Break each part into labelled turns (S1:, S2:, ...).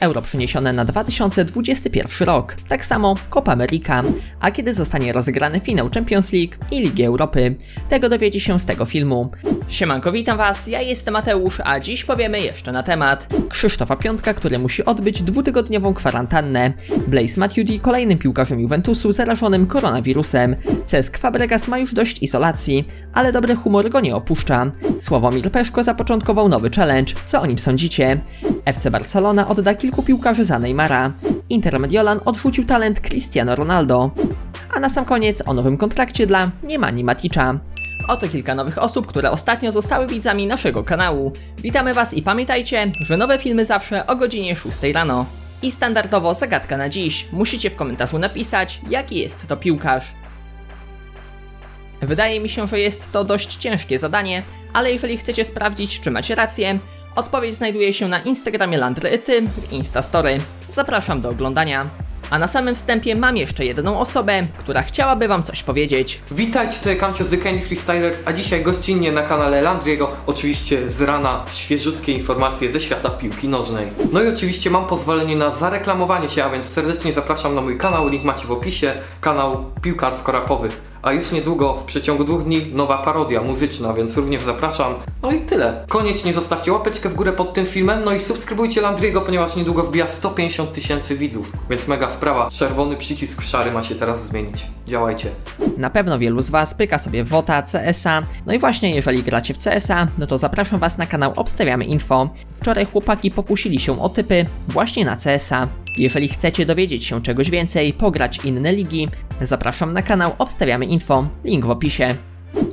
S1: Euro przeniesione na 2021 rok, tak samo Copa America, a kiedy zostanie rozegrany finał Champions League i Ligi Europy. Tego dowiecie się z tego filmu. Siemanko, witam was, ja jestem Mateusz, a dziś powiemy jeszcze na temat Krzysztofa Piątka, który musi odbyć dwutygodniową kwarantannę, Blaise Matuidi, kolejnym piłkarzem Juventusu zarażonym koronawirusem, Cesc Fabregas ma już dość izolacji, ale dobry humor go nie opuszcza, Sławomir Peszko zapoczątkował nowy challenge, co o nim sądzicie? FC Barcelona odda kilku piłkarzy za Neymara, Inter Mediolan odrzucił talent Cristiano Ronaldo, a na sam koniec o nowym kontrakcie dla Niemani Maticza. Oto kilka nowych osób, które ostatnio zostały widzami naszego kanału. Witamy Was i pamiętajcie, że nowe filmy zawsze o godzinie 6 rano. I standardowo zagadka na dziś. Musicie w komentarzu napisać, jaki jest to piłkarz. Wydaje mi się, że jest to dość ciężkie zadanie, ale jeżeli chcecie sprawdzić, czy macie rację, odpowiedź znajduje się na Instagramie Landryty Instastory. Zapraszam do oglądania. A na samym wstępie mam jeszcze jedną osobę, która chciałaby wam coś powiedzieć.
S2: Witajcie, tutaj Kamcio z The Candy Freestylers, a dzisiaj gościnnie na kanale Landriego, oczywiście z rana świeżutkie informacje ze świata piłki nożnej. No i oczywiście mam pozwolenie na zareklamowanie się, a więc serdecznie zapraszam na mój kanał, link macie w opisie, kanał piłkarsko-rapowy. A już niedługo, w przeciągu dwóch dni, nowa parodia muzyczna, więc również zapraszam. No i tyle. Koniecznie zostawcie łapeczkę w górę pod tym filmem, no i subskrybujcie Landriego, ponieważ niedługo wbija 150 tysięcy widzów. Więc mega sprawa. Czerwony przycisk szary ma się teraz zmienić. Działajcie.
S1: Na pewno wielu z Was pyka sobie WOTA, CS-a. No i właśnie, jeżeli gracie w CS-a, no to zapraszam Was na kanał Obstawiamy Info. Wczoraj chłopaki pokusili się o typy właśnie na CS-a. Jeżeli chcecie dowiedzieć się czegoś więcej, pograć inne ligi, zapraszam na kanał Obstawiamy Info, link w opisie.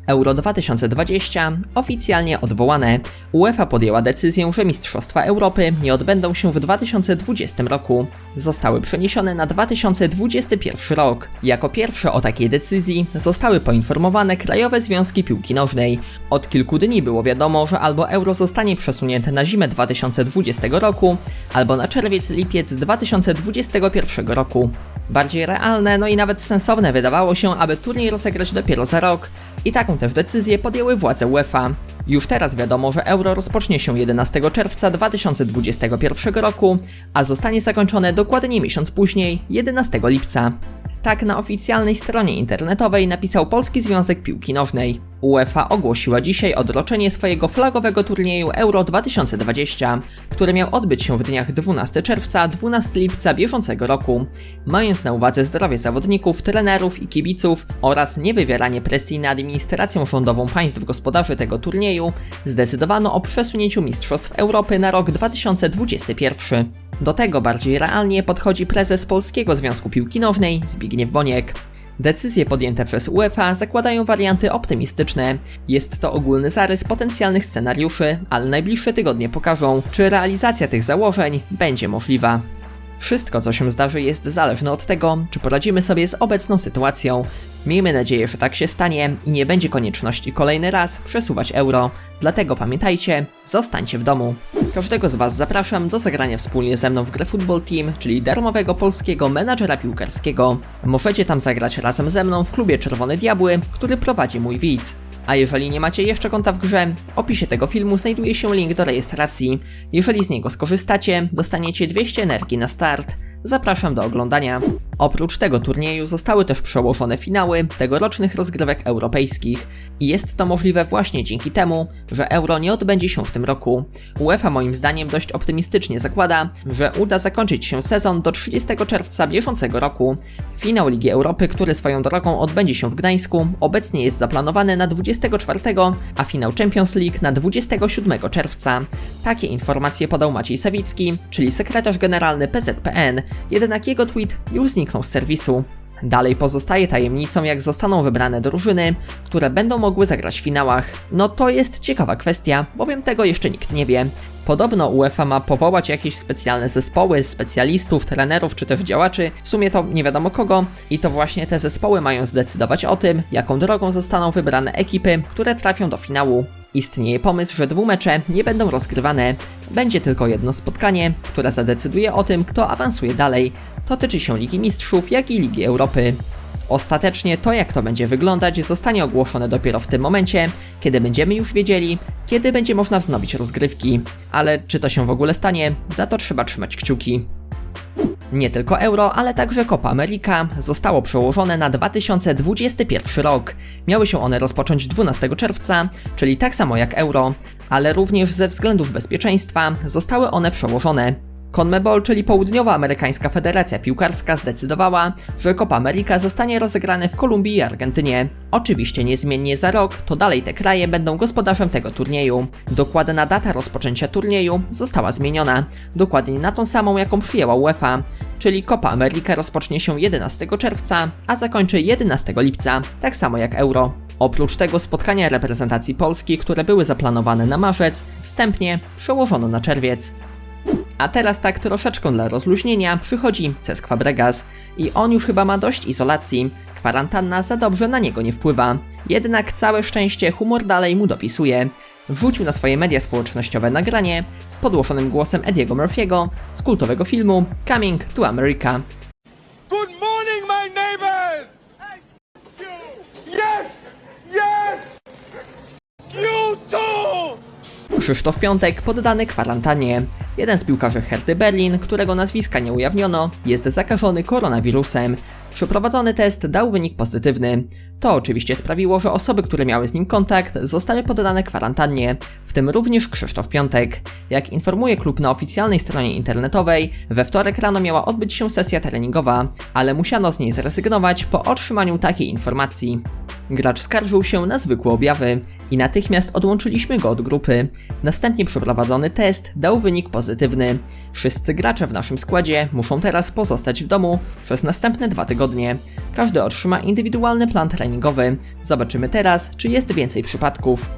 S1: Euro 2020 oficjalnie odwołane. UEFA podjęła decyzję, że Mistrzostwa Europy nie odbędą się w 2020 roku. Zostały przeniesione na 2021 rok. Jako pierwsze o takiej decyzji zostały poinformowane Krajowe Związki Piłki Nożnej. Od kilku dni było wiadomo, że albo Euro zostanie przesunięte na zimę 2020 roku, albo na czerwiec-lipiec 2021 roku. Bardziej realne, no i nawet sensowne wydawało się, aby turniej rozegrać dopiero za rok. I taką też decyzję podjęły władze UEFA. Już teraz wiadomo, że Euro rozpocznie się 11 czerwca 2021 roku, a zostanie zakończone dokładnie miesiąc później, 11 lipca. Tak na oficjalnej stronie internetowej napisał Polski Związek Piłki Nożnej. UEFA ogłosiła dzisiaj odroczenie swojego flagowego turnieju Euro 2020, który miał odbyć się w dniach 12 czerwca 12 lipca bieżącego roku. Mając na uwadze zdrowie zawodników, trenerów i kibiców oraz niewywieranie presji na administrację rządową państw gospodarzy tego turnieju, zdecydowano o przesunięciu Mistrzostw Europy na rok 2021. Do tego bardziej realnie podchodzi prezes Polskiego Związku Piłki Nożnej Zbigniew Boniek. Decyzje podjęte przez UEFA zakładają warianty optymistyczne. Jest to ogólny zarys potencjalnych scenariuszy, ale najbliższe tygodnie pokażą, czy realizacja tych założeń będzie możliwa. Wszystko, co się zdarzy, jest zależne od tego, czy poradzimy sobie z obecną sytuacją. Miejmy nadzieję, że tak się stanie i nie będzie konieczności kolejny raz przesuwać euro. Dlatego pamiętajcie, zostańcie w domu. Każdego z Was zapraszam do zagrania wspólnie ze mną w grę Football Team, czyli darmowego polskiego menadżera piłkarskiego. Możecie tam zagrać razem ze mną w klubie Czerwone Diabły, który prowadzi mój widz. A jeżeli nie macie jeszcze konta w grze, w opisie tego filmu znajduje się link do rejestracji. Jeżeli z niego skorzystacie, dostaniecie 200 energii na start. Zapraszam do oglądania. Oprócz tego turnieju zostały też przełożone finały tegorocznych rozgrywek europejskich i jest to możliwe właśnie dzięki temu, że Euro nie odbędzie się w tym roku. UEFA moim zdaniem dość optymistycznie zakłada, że uda zakończyć się sezon do 30 czerwca bieżącego roku. Finał Ligi Europy, który swoją drogą odbędzie się w Gdańsku, obecnie jest zaplanowany na 24, a finał Champions League na 27 czerwca. Takie informacje podał Maciej Sawicki, czyli sekretarz generalny PZPN, jednak jego tweet już zniknął z serwisu. Dalej pozostaje tajemnicą, jak zostaną wybrane drużyny, które będą mogły zagrać w finałach. No to jest ciekawa kwestia, bowiem tego jeszcze nikt nie wie. Podobno UEFA ma powołać jakieś specjalne zespoły, specjalistów, trenerów czy też działaczy, w sumie to nie wiadomo kogo, i to właśnie te zespoły mają zdecydować o tym, jaką drogą zostaną wybrane ekipy, które trafią do finału. Istnieje pomysł, że dwumecze nie będą rozgrywane. Będzie tylko jedno spotkanie, które zadecyduje o tym, kto awansuje dalej. To tyczy się Ligi Mistrzów, jak i Ligi Europy. Ostatecznie to, jak to będzie wyglądać, zostanie ogłoszone dopiero w tym momencie, kiedy będziemy już wiedzieli, kiedy będzie można wznowić rozgrywki. Ale czy to się w ogóle stanie, za to trzeba trzymać kciuki. Nie tylko euro, ale także Copa America zostało przełożone na 2021 rok. Miały się one rozpocząć 12 czerwca, czyli tak samo jak euro, ale również ze względów bezpieczeństwa zostały one przełożone. CONMEBOL, czyli Południowa Amerykańska Federacja Piłkarska, zdecydowała, że Copa America zostanie rozegrane w Kolumbii i Argentynie. Oczywiście niezmiennie za rok, to dalej te kraje będą gospodarzem tego turnieju. Dokładna data rozpoczęcia turnieju została zmieniona, dokładnie na tą samą, jaką przyjęła UEFA, czyli Copa America rozpocznie się 11 czerwca, a zakończy 11 lipca, tak samo jak Euro. Oprócz tego spotkania reprezentacji Polski, które były zaplanowane na marzec, wstępnie przełożono na czerwiec. A teraz tak troszeczkę dla rozluźnienia przychodzi Cesc Fabregas i on już chyba ma dość izolacji. Kwarantanna za dobrze na niego nie wpływa. Jednak całe szczęście humor dalej mu dopisuje. Wrzucił na swoje media społecznościowe nagranie z podłoszonym głosem Ediego Murphy'ego z kultowego filmu Coming to America. Krzysztof Piątek poddany kwarantannie. Jeden z piłkarzy Herty Berlin, którego nazwiska nie ujawniono, jest zakażony koronawirusem. Przeprowadzony test dał wynik pozytywny. To oczywiście sprawiło, że osoby, które miały z nim kontakt, zostały poddane kwarantannie, w tym również Krzysztof Piątek. Jak informuje klub na oficjalnej stronie internetowej, we wtorek rano miała odbyć się sesja treningowa, ale musiano z niej zrezygnować po otrzymaniu takiej informacji. Gracz skarżył się na zwykłe objawy i natychmiast odłączyliśmy go od grupy. Następnie przeprowadzony test dał wynik pozytywny. Wszyscy gracze w naszym składzie muszą teraz pozostać w domu przez następne dwa tygodnie. Każdy otrzyma indywidualny plan treningowy. Zobaczymy teraz, czy jest więcej przypadków.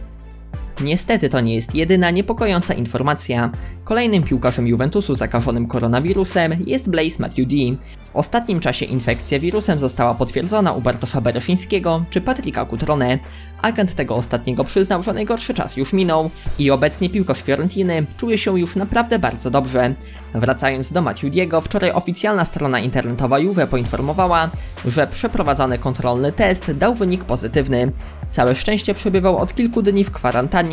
S1: Niestety to nie jest jedyna niepokojąca informacja. Kolejnym piłkarzem Juventusu zakażonym koronawirusem jest Blaise Matuidi. W ostatnim czasie infekcja wirusem została potwierdzona u Bartosza Bereszyńskiego czy Patryka Cutrone. Agent tego ostatniego przyznał, że najgorszy czas już minął i obecnie piłkarz Fiorentiny czuje się już naprawdę bardzo dobrze. Wracając do Matuidiego, wczoraj oficjalna strona internetowa Juve poinformowała, że przeprowadzony kontrolny test dał wynik pozytywny. Całe szczęście przebywał od kilku dni w kwarantannie,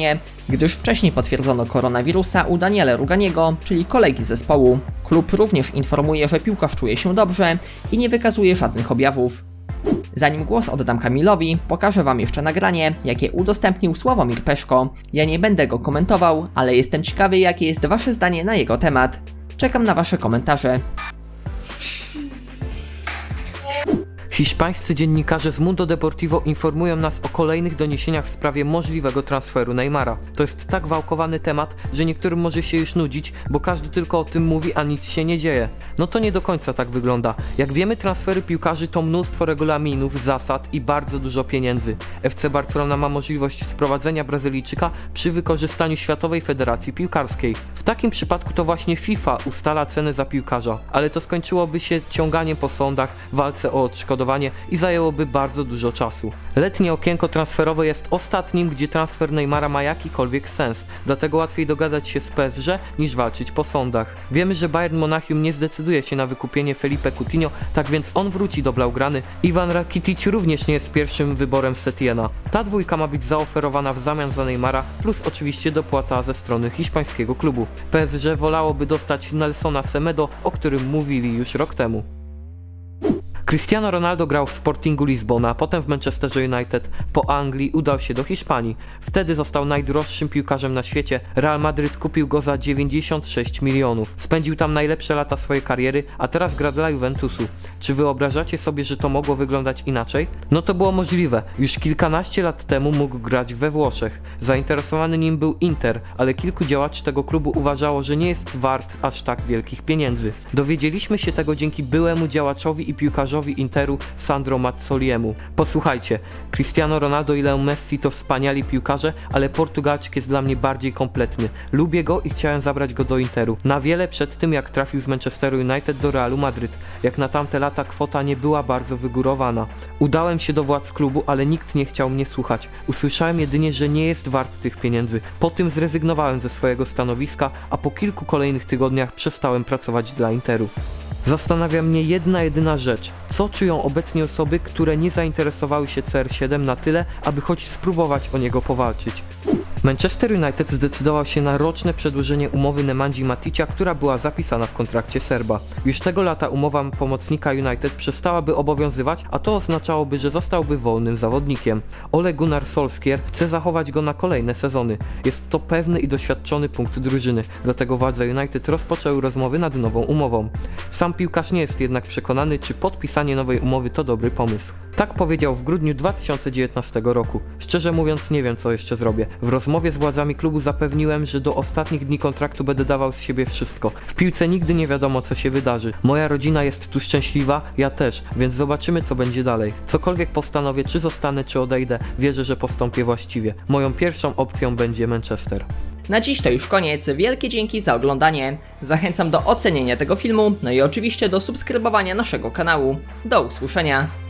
S1: gdyż wcześniej potwierdzono koronawirusa u Daniele Ruganiego, czyli kolegi zespołu. Klub również informuje, że piłkarz czuje się dobrze i nie wykazuje żadnych objawów. Zanim głos oddam Kamilowi, pokażę wam jeszcze nagranie, jakie udostępnił Sławomir Peszko. Ja nie będę go komentował, ale jestem ciekawy, jakie jest wasze zdanie na jego temat. Czekam na wasze komentarze.
S2: Hiszpańscy dziennikarze z Mundo Deportivo informują nas o kolejnych doniesieniach w sprawie możliwego transferu Neymara. To jest tak wałkowany temat, że niektórym może się już nudzić, bo każdy tylko o tym mówi, a nic się nie dzieje. No to nie do końca tak wygląda. Jak wiemy, transfery piłkarzy to mnóstwo regulaminów, zasad i bardzo dużo pieniędzy. FC Barcelona ma możliwość sprowadzenia Brazylijczyka przy wykorzystaniu Światowej Federacji Piłkarskiej. W takim przypadku to właśnie FIFA ustala ceny za piłkarza, ale to skończyłoby się ciąganiem po sądach, walce o odszkodowanie i zajęłoby bardzo dużo czasu. Letnie okienko transferowe jest ostatnim, gdzie transfer Neymara ma jakikolwiek sens, dlatego łatwiej dogadać się z PSG niż walczyć po sądach. Wiemy, że Bayern Monachium nie zdecyduje się na wykupienie Felipe Coutinho, tak więc on wróci do Blaugrany. Iwan Rakitic również nie jest pierwszym wyborem Setiena. Ta dwójka ma być zaoferowana w zamian za Neymara, plus oczywiście dopłata ze strony hiszpańskiego klubu. PSG wolałoby dostać Nelsona Semedo, o którym mówili już rok temu. Cristiano Ronaldo grał w Sportingu Lizbona, potem w Manchesterze United, po Anglii udał się do Hiszpanii. Wtedy został najdroższym piłkarzem na świecie. Real Madryt kupił go za 96 milionów. Spędził tam najlepsze lata swojej kariery, a teraz gra dla Juventusu. Czy wyobrażacie sobie, że to mogło wyglądać inaczej? No to było możliwe. Już kilkanaście lat temu mógł grać we Włoszech. Zainteresowany nim był Inter, ale kilku działaczy tego klubu uważało, że nie jest wart aż tak wielkich pieniędzy. Dowiedzieliśmy się tego dzięki byłemu działaczowi i piłkarzowi Interu Sandro Mazzoliemu. Posłuchajcie, Cristiano Ronaldo i Leo Messi to wspaniali piłkarze, ale Portugalczyk jest dla mnie bardziej kompletny. Lubię go i chciałem zabrać go do Interu. Na wiele przed tym jak trafił z Manchesteru United do Realu Madryt. Jak na tamte lata kwota nie była bardzo wygórowana. Udałem się do władz klubu, ale nikt nie chciał mnie słuchać. Usłyszałem jedynie, że nie jest wart tych pieniędzy. Po tym zrezygnowałem ze swojego stanowiska, a po kilku kolejnych tygodniach przestałem pracować dla Interu. Zastanawia mnie jedna jedyna rzecz. Co czują obecnie osoby, które nie zainteresowały się CR7 na tyle, aby choć spróbować o niego powalczyć? Manchester United zdecydował się na roczne przedłużenie umowy Nemandzi Maticia, która była zapisana w kontrakcie Serba. Już tego lata umowa pomocnika United przestałaby obowiązywać, a to oznaczałoby, że zostałby wolnym zawodnikiem. Ole Gunnar Solskjaer chce zachować go na kolejne sezony. Jest to pewny i doświadczony punkt drużyny, dlatego władze United rozpoczęły rozmowy nad nową umową. Sam piłkarz nie jest jednak przekonany, czy podpisanie nowej umowy to dobry pomysł. Tak powiedział w grudniu 2019 roku. Szczerze mówiąc nie wiem co jeszcze zrobię. W rozmowie z władzami klubu zapewniłem, że do ostatnich dni kontraktu będę dawał z siebie wszystko. W piłce nigdy nie wiadomo co się wydarzy. Moja rodzina jest tu szczęśliwa, ja też, więc zobaczymy co będzie dalej. Cokolwiek postanowię, czy zostanę, czy odejdę, wierzę, że postąpię właściwie. Moją pierwszą opcją będzie Manchester.
S1: Na dziś to już koniec, wielkie dzięki za oglądanie. Zachęcam do ocenienia tego filmu, no i oczywiście do subskrybowania naszego kanału. Do usłyszenia.